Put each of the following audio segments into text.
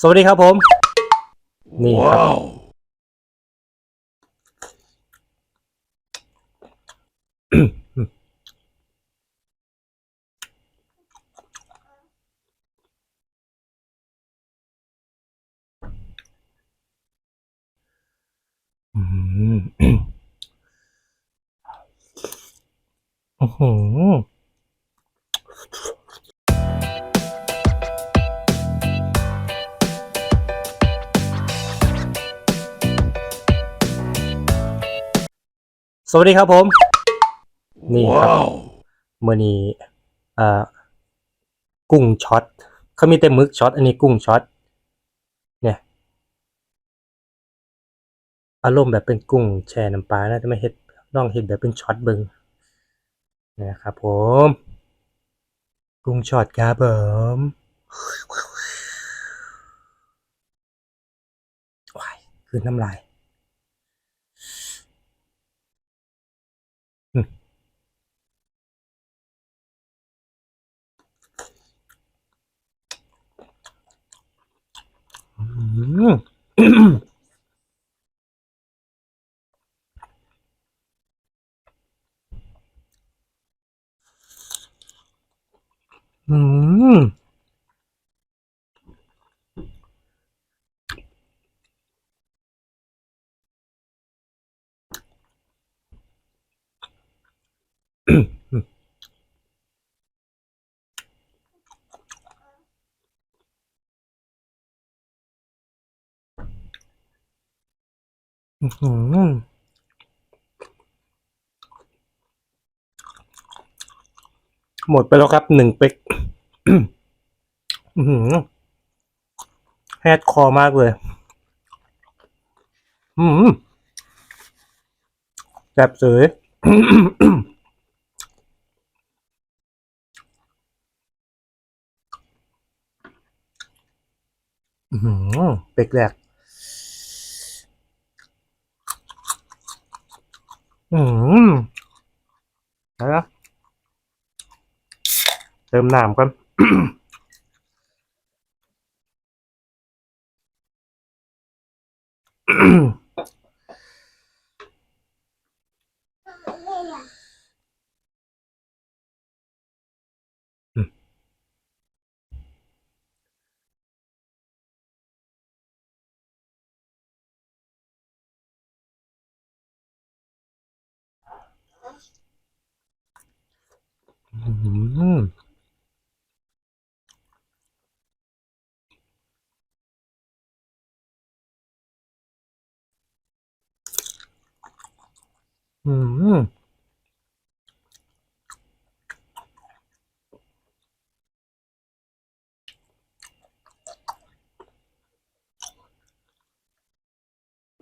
สวัสดีครับผม นี่ครับ Wow. อืม อื้อหือ สวัสดีครับผม นี่ครับ Wow. เมื่อนี้อ่ากุ้งช็อตเขามีแต่หมึกช็อตอันนี้กุ้งช็อตเนี่ยอารมณ์แบบเป็นกุ้งแช่น้ำปลานะแต่ไม่เห็ดลองเห็ดแบบเป็นช็อตเบิงนะครับผม กุ้งช็อตครับผมว้ายคือน้ำลายอืม อืม อื้อหือหมดไปแล้วครับหนึ่งเป๊กอื้อหือแฮดคอมากเลย อืมแซ่บเสยเป็กแรก อืมอะไรนะเติมน้ำก่อนอืม อืมอื้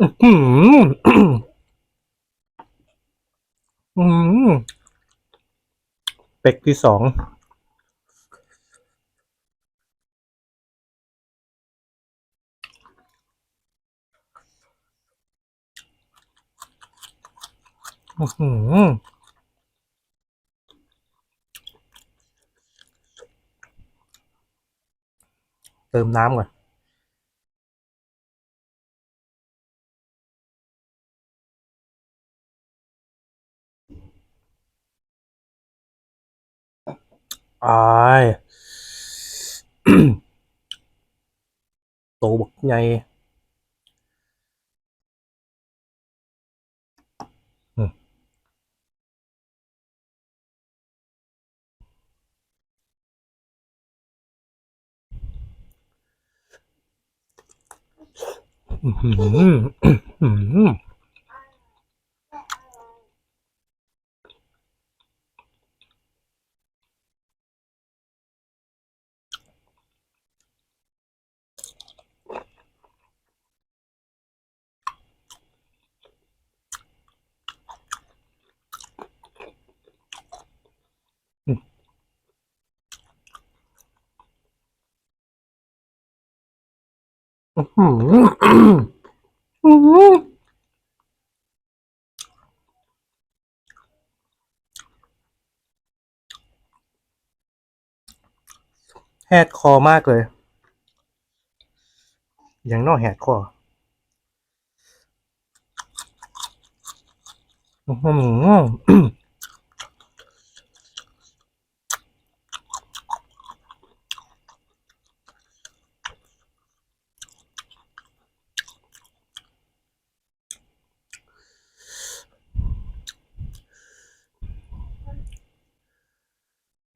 อหืออืมเปกที่สองอื้อหือเติมน้ำก่อน อายโตบั กใหดคอมากเลย อย่างนอกแหกคออื้อหือ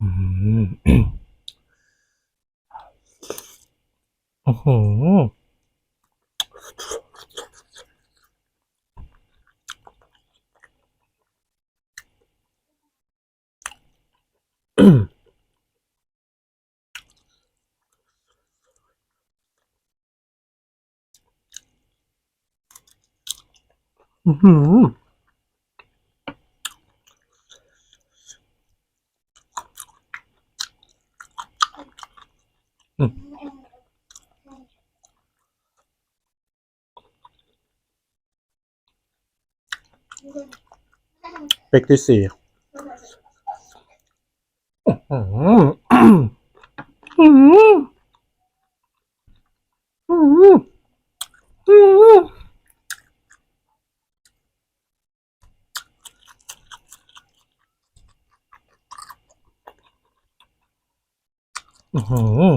อืม อื้อหื ออื้อหือเป็กที่สี่อื้อหืออื้อหืออื้อหืออื้อหืออื้อหือ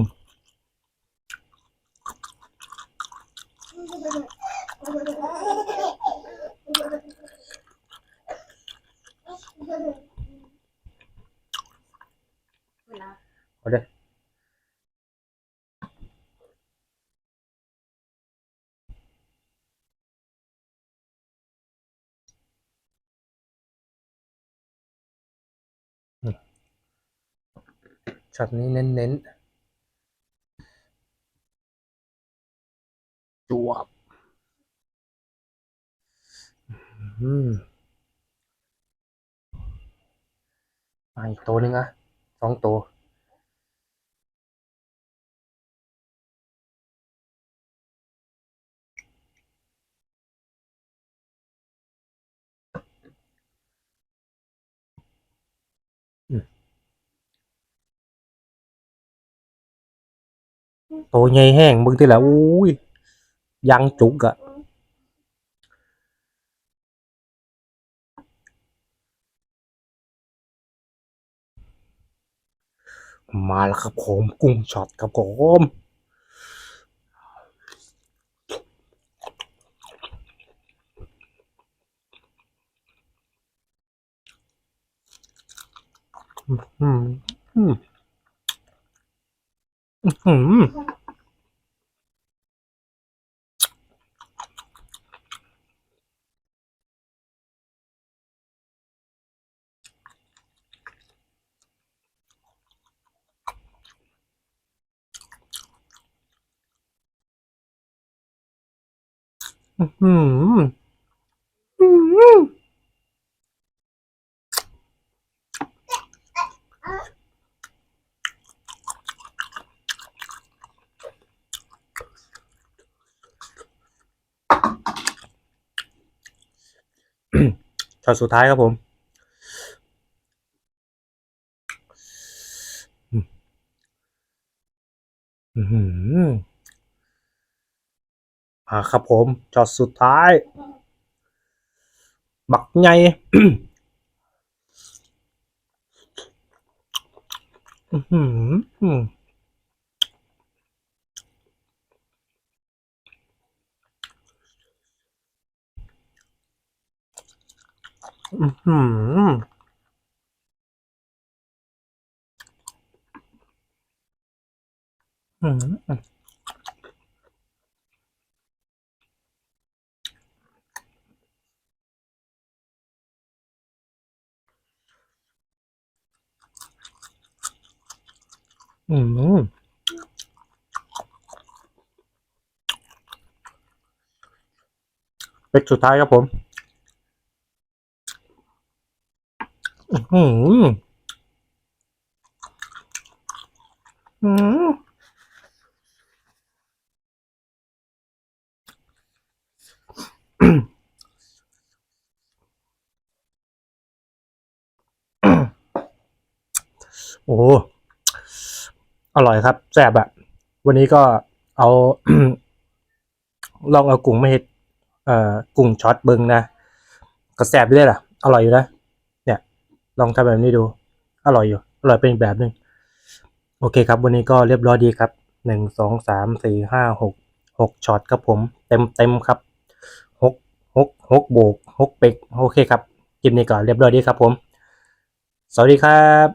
เวลา เอาเด้อืม ช็อตนี้เน้นๆจวบอืมมาอีกตัวหนึ่งอะสองตัว ตัวใหญ่แห้งมึงที่ละอุ้ยยังจุกอะมาแล้วครับผมกุ้งช็อตครับผมอืมอืม อืมอืมอืม ช็อตสุดท้ายครับผมอือหือมาครับผมช็อตสุดท้าย บักไงอือ อืมอือหืออืมอืมเป็กสุดท้ายครับผม อือหืออืมโอ้ อร่อยครับแซ่บอะวันนี้ก็เอาลองเอากุ้งมาเฮ็ดเอ่อกุ้งช็อตเบิงนะ ก็แซ่บอยู่เลยล่ะ อร่อยอยู่นะ ลองทำแบบนี้ดู อร่อยอยู่ อร่อยเป็นอีกแบบหนึ่งโอเคครับ วันนี้ก็เรียบร้อยดีครับหนึ่งสองสามสี่ห้าหกหกช็อตครับผม เต็มเต็มครับหกหกหกโบกหกเป็กโอเคครับคลิปนี้ก็เรียบร้อยดีครับผม สวัสดีครับ